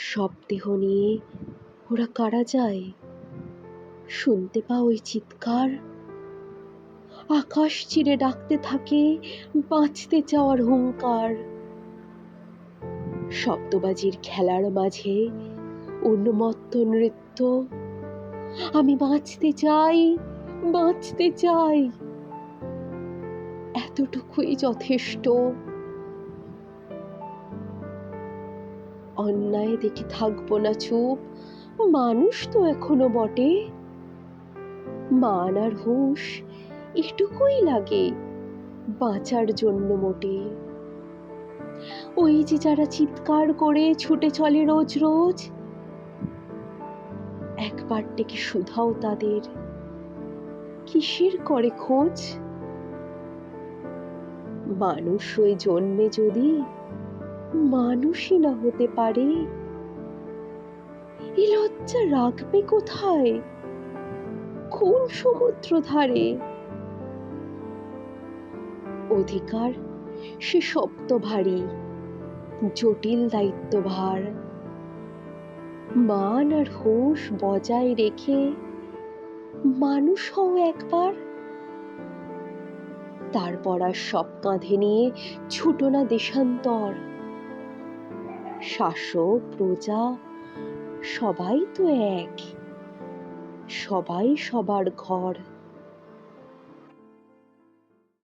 সব দেহ নিয়ে ওরা কারা যায়? শুনতে পাও ওই চিৎকার? আকাশ চিরে ডাকতে থাকে, বাঁচতে চাওয়ার হুঙ্কার। শব্দবাজির খেলার মাঝে উন্মত্ত নৃত্য, আমি বাঁচতে চাই বাঁচতে চাই। এতটুকুই যথেষ্ট। অন্যায় দেখে থাকব না চুপ। মানুষ তো এখনও বটে। মান আর হুঁশ এটুকুই লাগে বাঁচার জন্য মোটে। ওই যে যারা চিৎকার করে ছুটে চলে রোজ রোজ, একবার ডেকে শুধাও তাদের। কিসের করে খোঁজ? মানুষ ওই জন্মে যদি মানুষই না হতে পারে। এ লজ্জা রাখবে কোথায়? কোন সমুদ্র ধারে? অধিকার সে শব্দ ভারী, জটিল দায়িত্বভার। মান আর হুঁশ বজায় রেখে মানুষ হও একবার। তারপর আর সব কাঁধে নিয়ে ছুটো না দেশান্তর। শাসক প্রজা সবাই তো এক। সবাই সবার ঘর।